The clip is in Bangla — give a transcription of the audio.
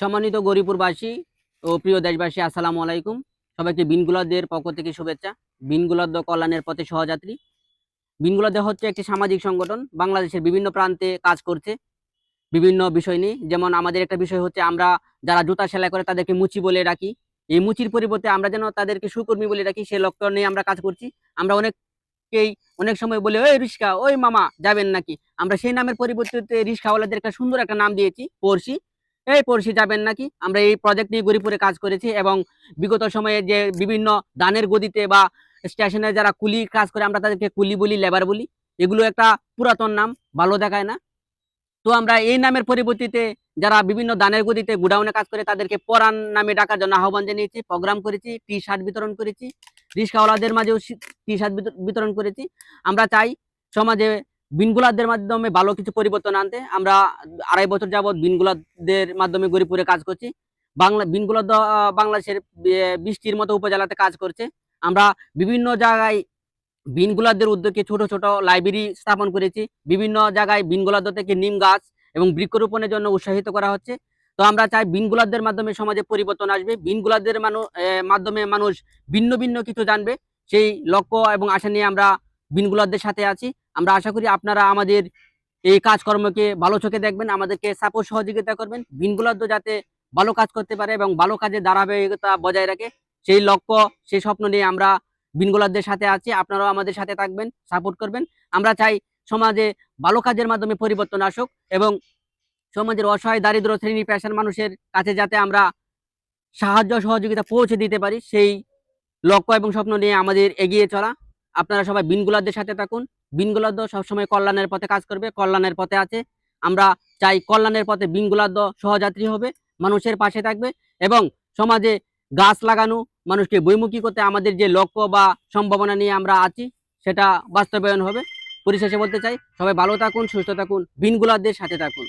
সম্মানিত গরিপুরবাসী ও প্রিয় দেশবাসী, আসসালামু আলাইকুম। সবাইকে বিনগুলাদের পক্ষ থেকে শুভেচ্ছা। বিনগুলাদ কল্যাণের পথে সহযাত্রী। বিনগুলাদ হচ্ছে একটি সামাজিক সংগঠন, বাংলাদেশের বিভিন্ন প্রান্তে কাজ করছে। বিভিন্ন বিষয় নিয়ে, যেমন আমাদের একটা বিষয় হচ্ছে আমরা যারা জুতা সেলাই করে তাদেরকে মুচি বলে রাখি এই মুচির পরিবর্তে আমরা যেন তাদেরকে সুকর্মী বলে রাখি সে লক্ষ্য নিয়ে আমরা কাজ করছি। আমরা অনেককেই অনেক সময় বলে, ওই রিস্কা, ওই মামা, যাবেন নাকি? আমরা সেই নামের পরিবর্তে রিস্কাওয়ালাদের একটা সুন্দর একটা নাম দিয়েছি পড়শি এই পড়শি যাবেন নাকি? আমরা এই প্রজেক্ট নিয়ে গরিপুরে কাজ করেছি এবং বিগত সময়ে যে বিভিন্ন দানের গদিতে বা স্টেশনে যারা কুলি কাজ করে, আমরা তাদেরকে কুলি বলি লেবার বলি, এগুলো একটা পুরাতন নাম, ভালো দেখায় না। তো আমরা এই নামের পরিবর্তিতে যারা বিভিন্ন দানের গদিতে গুডাউনে কাজ করে, তাদেরকে পরাণ নামে ডাকার জন্য আহ্বান জানিয়েছি, প্রোগ্রাম করেছি টি শার্ট বিতরণ করেছি, রিস্কাওয়ালাদের মাঝেও টি শার্ট বিতরণ করেছি। আমরা চাই সমাজে বিনগুলাদের মাধ্যমে ভালো কিছু পরিবর্তন আনতে আমরা আড়াই বছর যাবৎ বিনগুলাদের মাধ্যমে গরিপুরে কাজ করছি। বাংলা বিনগুলাদ বাংলাদেশের বৃষ্টির মতো উপজেলাতে কাজ করছে। আমরা বিভিন্ন জায়গায় বিনগুলাদের উদ্যোগে ছোট ছোট লাইব্রেরি স্থাপন করেছি। বিভিন্ন জায়গায় বিনগুলাদ থেকে নিম গাছ এবং বৃক্ষরোপণের জন্য উৎসাহিত করা হচ্ছে। তো আমরা চাই বিনগুলাদের মাধ্যমে সমাজে পরিবর্তন আসবে। বিনগুলাদের মানুষ মাধ্যমে মানুষ ভিন্ন ভিন্ন কিছু জানবে। সেই লক্ষ্য এবং আশা নিয়ে আমরা বিনগুলাদের সাথে আছি। আমরা আশা করি আপনারা আমাদের এই কাজকর্মকে ভালো চোখে দেখবেন, আমাদেরকে সাপোর্ট সহযোগিতা করবেন। বিনগুলাদ্য যাতে ভালো কাজ করতে পারে এবং ভালো কাজে ধারাবাহিকতা বজায় রাখে। সেই লক্ষ্য, সেই স্বপ্ন নিয়ে আমরা বিনগুলাদের সাথে আছি। আপনারাও আমাদের সাথে থাকবেন সাপোর্ট করবেন। আমরা চাই সমাজে ভালো কাজের মাধ্যমে পরিবর্তন আসুক এবং সমাজের অসহায়, দারিদ্র শ্রেণি পেশার মানুষের কাছে যাতে আমরা সাহায্য, সহযোগিতা পৌঁছে দিতে পারি। সেই লক্ষ্য এবং স্বপ্ন নিয়ে আমাদের এগিয়ে চলা। আপনারা সবাই বিনগুলাদের সাথে থাকুন। বিনগুলাদ্য সবসময় কল্যাণের পথে কাজ করবে, কল্যাণের পথে আছে। আমরা চাই কল্যাণের পথে বিনগুলাদ্য সহযাত্রী হবে, মানুষের পাশে থাকবে এবং সমাজে গাছ লাগানো, মানুষকে বইমুখী করতে আমাদের যে লক্ষ্য বা সম্ভাবনা নিয়ে আমরা আছি, সেটা বাস্তবায়ন হবে। পরিশেষে বলতে চাই, সবাই ভালো থাকুন, সুস্থ থাকুন বিনগুলাদের সাথে থাকুন।